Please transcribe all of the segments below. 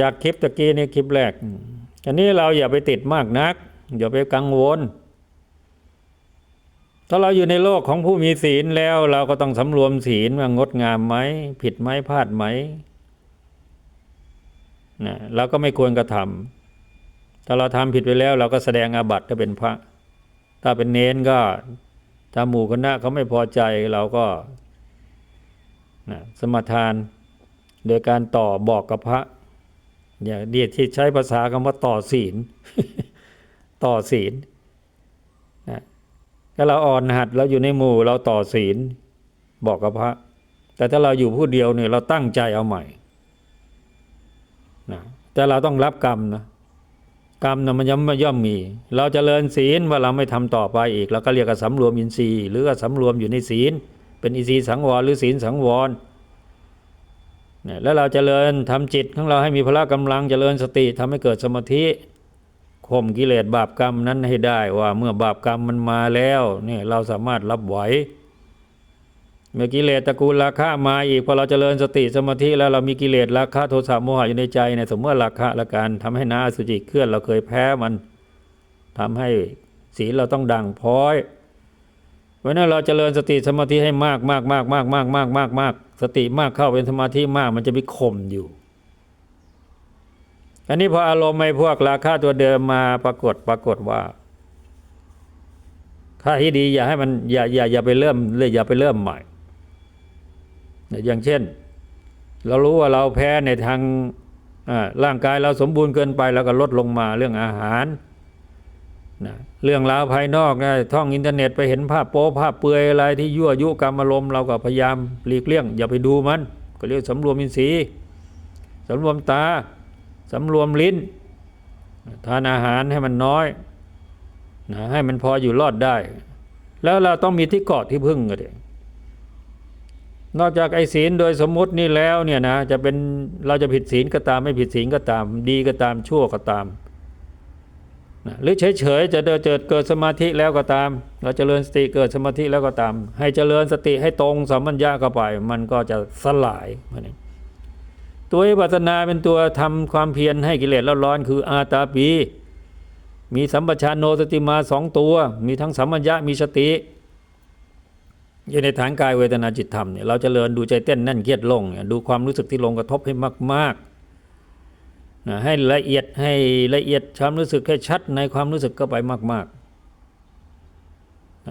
จากคลิปตะกี้นี่คลิปแรกอันนี้เราอย่าไปติดมากนัก อย่าไปกังวล ถ้าเราอยู่ในโลกของผู้มีศีลแล้วเราก็ต้องสำรวมศีลว่างดงามไหมผิดไหมพลาดไหมนะเราก็ไม่ควรกระทำถ้าเราทำผิดไปแล้ว เราก็แสดงอาบัติถ้าเป็นพระ ถ้าเป็นเน้นก็ถ้าหมู่คณะเขาไม่พอใจเราก็นะสมทาน โดยการต่อบอกกับพระ อย่างเดียที่ใช้ภาษาคำว่าต่อศีล ต่อศีลนะถ้าเราอ่อนหัดเราอยู่ในหมู่เราต่อศีลบอกกับพระ แต่ถ้าเราอยู่ผู้เดียวเนี่ยเราตั้งใจเอาใหม่นะแต่เราต้องรับกรรมนะกรรมนะมันย่อมย่อมมี เราจเจริญศีลว่าเราไม่ทำต่อไปอีกเราก็เรียกว่าสำรวมอินทรีย์ หรือว่าสำรวมอยู่ในศีล เป็นอินทรีย์สังวรหรือศีลสังวร แล้วเราจเจริญทำจิตของเราให้มีพละกำลังจเจริญสติทำให้เกิดสมาธิข่มกิเลสบาปกรรมนั้นให้ได้ว่าเมื่อบาปกรรมมันมาแล้วเนี่ยเราสามารถรับไหวเมื่อกิเลสตระกูลราคะมาอีกพอเราจเจริญสติสมาธิแล้วเรามีกิเลสราคะโทสะโมหะอยู่ในใจเนี่ยสมมติราคะละการทำให้นาสุจิเคลื่อนเราเคยแพ้มันทำให้ศีลเราต้องดังพ้อยเพราะนั้นเราจเจริญสติสมาธิให้มากมากมากมากมากมากมากมาก สติมากเข้าเป็นสมาธิมากมันจะมีข่มอยู่ อันนี้พออารมณ์ไอ้พวกราคะตัวเดิมมาปรากฏปรากฏว่าค่าที่ดีอย่าให้มันอย่าอย่าอย่าไปเริ่มเลยอย่าไปเริ่มใหม่ อย่างเช่น เรารู้ว่าเราแพ้ในทางร่างกายเราสมบูรณ์เกินไป แล้วก็ลดลงมาเรื่องอาหาร นะเรื่องราวภายนอกนะท่องอินเทอร์เน็ตไปเห็นภาพโป๊ภาพเปลือยอะไรที่ยั่วยุกรรมอารมณ์เราก็พยายามหลีกเลี่ยง อย่าไปดูมัน ก็เรียกสำรวมอินทรีย์สำรวมตาสำรวมลิ้น ทานอาหารให้มันน้อยนะให้มันพออยู่รอดได้ แล้วเราต้องมีที่เกาะที่พึ่งกันเองนอกจากไอ้ศีลโดยสมมุตินี่แล้วเนี่ยนะจะเป็นเราจะผิดศีลก็ตามไม่ผิดศีลก็ตาม ดีก็ตามชั่วก็ตาม นะหรือเฉยๆจะเดินเจิดเกิดสมาธิแล้วก็ตาม เราจเจริญสติเกิดสมาธิแล้วก็ตาม ให้เจริญสติให้ตรงสัมมัญญาเข้าไป มันก็จะสลายมันเองตัววิปัสสนาเป็นตัวทำความเพียรให้กิเลสร้อนคืออาตาปี มีสัมปชานโนสติมาสองตัว มีทั้งสัมมัญญะมีสติอยู่ในฐานกายเวทนาจิตธรรมเนี่ยเราจเจริญดูใจเต้นแน่นเครียดลงเนี่ยดูความรู้สึกที่ลงกระทบให้มากๆ นะให้ละเอียดให้ละเอียดความรู้สึกให้ชัดในความรู้สึกก็ไปมากๆ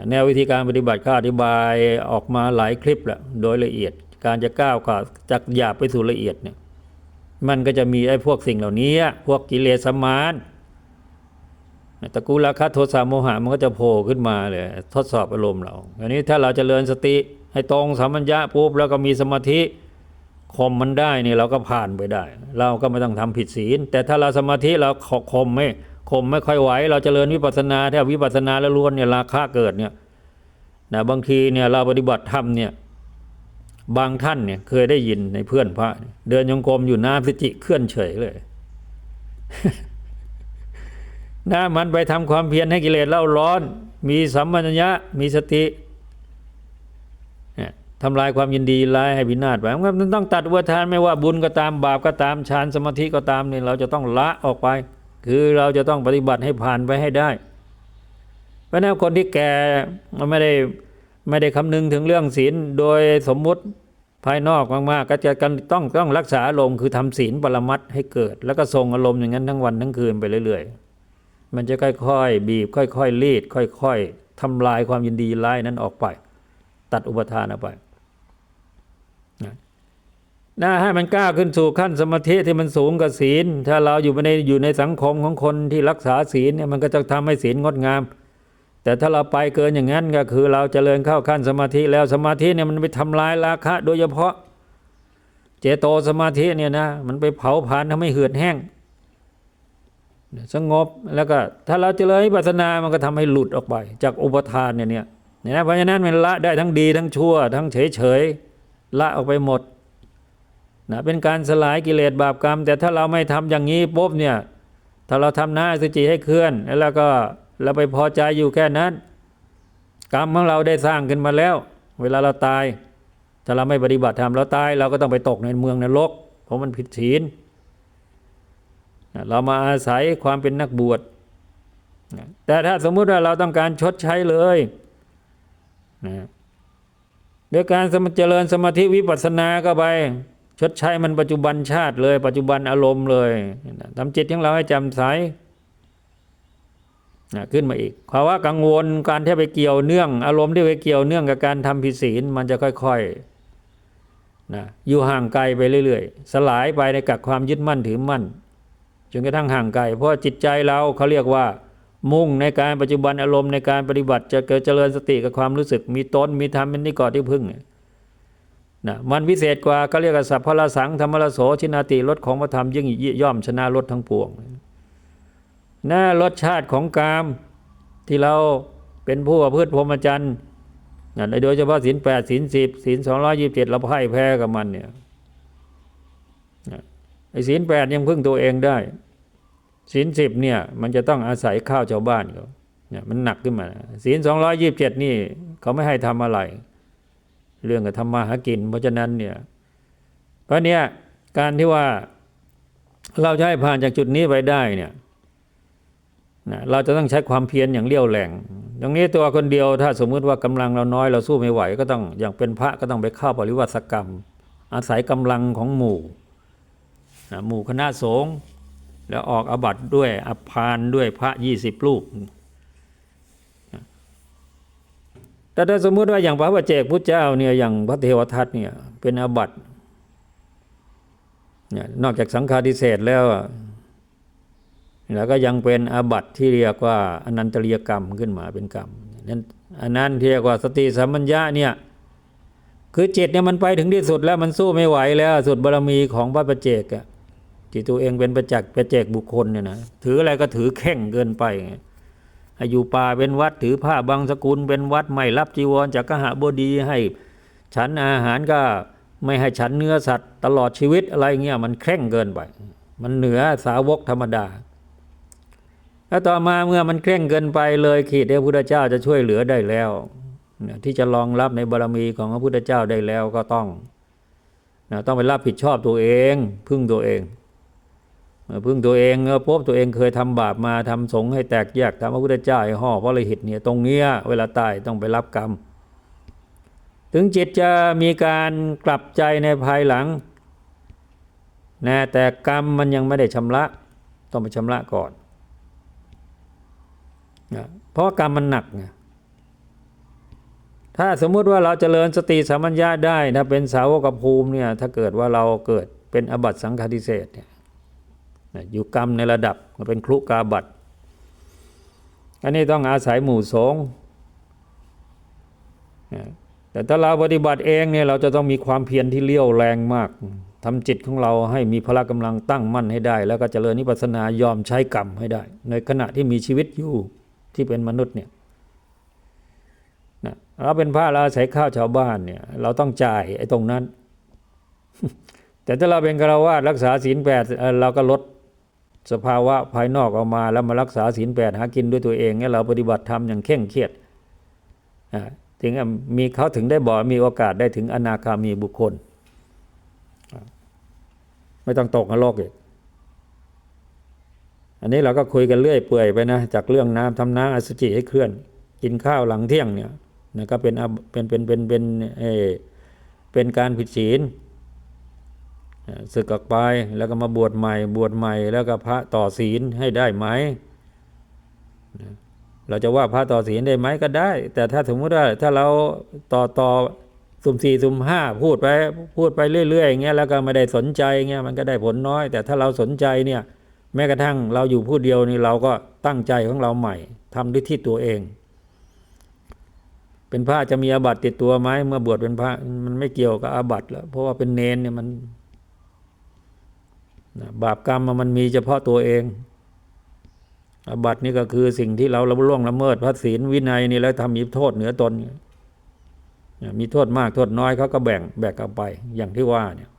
แนววิธีการปฏิบัติข้าอธิบายออกมาหลายคลิปแล้วโดยละเอียดการจะก้าวขาจากหยาบไปสู่ละเอียดเนี่ยมันก็จะมีไอ้พวกสิ่งเหล่านี้ พวกกิเลสมานตะกูลาคะโทสะโมหะมันก็จะโผล่ขึ้นมาเลยทดสอบอารมณ์เราอันนี้ถ้าเราจเจริญสติให้ตรงสัมมัญญะปุ๊บแล้วก็มีสมาธิ ข่มมันได้นี่เราก็ผ่านไปได้ เราก็ไม่ต้องทำผิดศีล แต่ถ้าเราสมาธิเราข่มไม่ข่มไม่ค่อยไหว เราจเจริญวิปัสนาถ้าวิปัสนาแล้วล้วนเนี่ยราคะเกิดเนี่ยนะบางทีเนี่ยเราปฏิบัติธรรมเนี่ยบางท่านเนี่ยเคยได้ยินในเพื่อนพระ เดินยงกรมอยู่น้ำสิจิเคลื่อนเฉยเลยน้ามันไปทำความเพียรให้กิเลสเล่าร้อน มีสัมมัญญะมีสติ ทำลายความยินดีร้ายให้พินาศไปมันต้องตัดวัฏานไม่ว่าบุญก็ตามบาปก็ตามฌานสมาธิก็ตามเนี่ยเราจะต้องละออกไป คือเราจะต้องปฏิบัติให้ผ่านไปให้ได้ เพราะนั้นคนที่แก่มันไม่ได้ไม่ได้คำนึงถึงเรื่องศีลโดยสมมุติภายนอกมากๆก็จะกันต้องต้องรักษาอารมณ์คือทำศีลปรมัตให้เกิด แล้วก็ทรงอารมณ์อย่างนั้นทั้งวันทั้งคืนไปเรื่อย ๆ มันจะค่อยๆ บีบ ค่อยๆรีด ค่อย ๆทำลายความยินดีร้ายนั้นออกไป ตัดอุปทานออกไป นะให้มันกล้าขึ้นสู่ขั้นสมาธิที่มันสูงกับศีล ถ้าเราอยู่ในอยู่ในสังคมของคนที่รักษาศีลเนี่ยมันก็จะทำให้ศีลงดงาม แต่ถ้าเราไปเกินอย่างนั้นก็คือเราจเจริญเข้าขั้นสมาธิแล้วสมาธิเนี่ยมันไปทำลายราคะ โดยเฉพาะ เจโตสมาธิเนี่ยนะมันไปเผาผลาญทำให้เหือดแห้งสงบแล้วก็ถ้าเราเจริญปัสนามันก็ทำให้หลุดออกไป จากอุปทานเนี่ยเนี่ยเพราะฉะนั้นมันละได้ทั้งดีทั้งชั่ว ทั้งเฉยเฉย ละออกไปหมดนะเป็นการสลายกิเลสบาปกรรม แต่ถ้าเราไม่ทำอย่างนี้ปุ๊บเนี่ยถ้าเราทำหน้าสุจิให้เคลื่อน แล้วก็เราไปพอใจอยู่แค่นั้น กรรมของเราได้สร้างขึ้นมาแล้ว เวลาเราตาย ถ้าเราไม่ปฏิบัติธรรมเราตาย เราก็ต้องไปตกในเมืองนรก เพราะมันผิดศีลนะเรามาอาศัยความเป็นนักบวชนะแต่ถ้าสมมุติว่าเราต้องการชดใช้เลยนะ ด้วยการเจริญสมาธิวิปัสสนาก็ไป ชดใช้มันปัจจุบันชาติเลย ปัจจุบันอารมณ์เลยทำจิตของเราให้จำใสขึ้นมาอีกภาวะกังวลการที่ไปเกี่ยวเนื่อง อารมณ์ที่ไปเกี่ยวเนื่องกับการทำผิดศีลมันจะค่อยๆนะอยู่ห่างไกลไปเรื่อยๆ สลายไปในกับความยึดมั่นถือมั่นจนกระทั่งห่างไกลเพราะจิตใจเราเขาเรียกว่า มุ่งในการปัจจุบันอารมณ์ในการปฏิบัติจะเกิดเจริญสติกับความรู้สึก มีตนมีธรรมเป็นนิกอที่พึ่งเนี่ยนะมันวิเศษกว่าเขาเรียกสัพพละสังธรรมละโสชินาติรสของพระธรรมยิ่งย่อมชนะรสทั้งปวงหน่ารสชาติของกามที่เราเป็นผู้ประพฤติพรหมจรรย์นะโดยเฉพาะศีลแปดศีลสิบศีลสองร้อยยี่สิบเจ็ดเราพ่ายแพ้กับมันเนี่ยนะไอ้ศีลแปดยังพึ่งตัวเองได้ ศีลสิบเนี่ยมันจะต้องอาศัยข้าวชาวบ้านเขาเนี่ยมันหนักขึ้นมาศีลสองร้อยยี่สิบเจ็ดนี่เขาไม่ให้ทำอะไร เรื่องกับทำมาหากิน เพราะฉะนั้นเนี่ยเพราะเนี่ยการที่ว่าเราจะให้ผ่านจากจุดนี้ไปได้เนี่ยนะเราจะต้องใช้ความเพียรอย่างเลี้ยวแรงตรงนี้ตัวคนเดียวถ้าสมมุติว่ากำลังเราน้อยเราสู้ไม่ไหว ก็ต้องอย่างเป็นพระก็ต้องไปเข้าปริวัติกรรม อาศัยกำลังของหมู่นะหมู่คณะสงฆ์ แล้วออกอบัตด้วยอภานด้วยพระยี่สิบรูปแต่ถ้าสมมุติว่าอย่างพระบัจเจกพุทธเจ้าเนี่ยอย่างพระเทวทัตเนี่ยเป็นอบัตเนี่ยนอกจากสังฆาทิเศษแล้วอะแล้วก็ยังเป็นอาบัติที่เรียกว่าอนันตริยกรรมขึ้นมาเป็นกรรมนั้นอันนั้นทเรียกว่าสติสัมปัญญะเนี่ยคือจิตเนี่ยมันไปถึงที่สุดแล้วมันสู้ไม่ไหวแล้วสุดบารมีของพระประเจกอะ ที่ตัวเองเป็นประจักษ์ประเจกบุคคลเนี่ยนะถืออะไรก็ถือแข่งเกินไปให้อยู่ป่าเป็นวัดถือผ้าบางสกุล เป็นวัดไม่รับจีวรจากกหบดีให้ฉันอาหารก็ไม่ให้ฉันเนื้อสัตว์ ตลอดชีวิตอะไรเงี้ยมันแข่งเกินไป มันเหนือสาวกธรรมดาแล้วต่อมาเมื่อมันเคร่งเกินไปเลยขีดที่พระพุทธเจ้าจะช่วยเหลือได้แล้วที่จะรองรับในบารมีของพระพุทธเจ้าได้แล้วก็ต้องต้องไปรับผิดชอบตัวเอง พึ่งตัวเอง พึ่งตัวเองเมื่อพบตัวเองเคยทำบาปมาทำสงให้แตกแยกทำพระพุทธเจ้าให้ห่อเพราะเลยหิตเนี่ยตรงเนี้ยเวลาตายต้องไปรับกรรม ถึงจิตจะมีการกลับใจในภายหลังนะแต่กรรมมันยังไม่ได้ชำระ ต้องไปชำระก่อนนะเพราะกรรมมันหนักไงถ้าสมมุติว่าเราจเจริญสติสัมปัญญาได้ถ้าเป็นสาวกภูมิเนี่ยถ้าเกิดว่าเราเกิดเป็นอบัตสังฆาทิเศษเนี่ย อยู่กรรมในระดับเป็นครุกาบัตอันนี้ต้องอาศัยหมู่สงฆ์แต่ถ้าเราปฏิบัติเองเนี่ยเราจะต้องมีความเพียรที่เลี้ยวแรงมากทำจิตของเราให้มีพละกำลังตั้งมั่นให้ได้ แล้วก็เจริญนิพพานายอมใช้กรรมให้ได้ ในขณะที่มีชีวิตอยู่ที่เป็นมนุษย์เนี่ยนะเราเป็นพระเราอาศัยข้าวชาวบ้านเนี่ยเราต้องจ่ายไอ้ตรงนั้น แต่ถ้าเราเป็นฆราวาสรักษาศีลแปดเราก็ลด สภาวะภายนอกออกมาแล้วมารักษาศีลแปดหากินด้วยตัวเองเนี่ยเราปฏิบัติธรรมอย่างเข่งเครียดถึงมีเขาถึงได้บอกมีโอกาสได้ถึงอนาคามีบุคคล ไม่ต้องตกนรกอีกอันนี้เราก็คุยกันเรื่อยเปื่อยไปนะจากเรื่องน้ำทำน้ำอสุจิให้เคลื่อน กินข้าวหลังเที่ยงเนี่ยนะก็เป็นเป็นเป็นเป็นเป็นเอเป็นการผิดศีล ศึกออกไปแล้วก็มาบวชใหม่บวชใหม่ แล้วก็พระต่อศีลให้ได้ไหม เราจะว่าพระต่อศีลได้ไหมก็ได้ แต่ถ้าสมมติว่าถ้าเราต่อต่อสุ่มสี่สุ่มห้าพูดไปพูดไปเรื่อยๆอย่างเงี้ยแล้วก็ไม่ได้สนใจเงี้ยมันก็ได้ผลน้อย แต่ถ้าเราสนใจเนี่ยแม้กระทั่งเราอยู่ผู้เดียวนี่เราก็ตั้งใจของเราใหม่ทำด้วยที่ตัวเอง เป็นพระจะมีอาบัติติดตัวไหมเมื่อบวชเป็นพระมันไม่เกี่ยวกับอาบัติแล้วเพราะว่าเป็นเนนเนี่ยมัน บาปกรรมมันมีเฉพาะตัวเองอาบัตินี่ก็คือสิ่งที่เราละล่วงละเมิดพระศีลวินัยนี่แล้วทำมีโทษเหนือตน มีโทษมากโทษน้อยเขาก็แบ่งแบ่งกันไปอย่างที่ว่าเนี่ย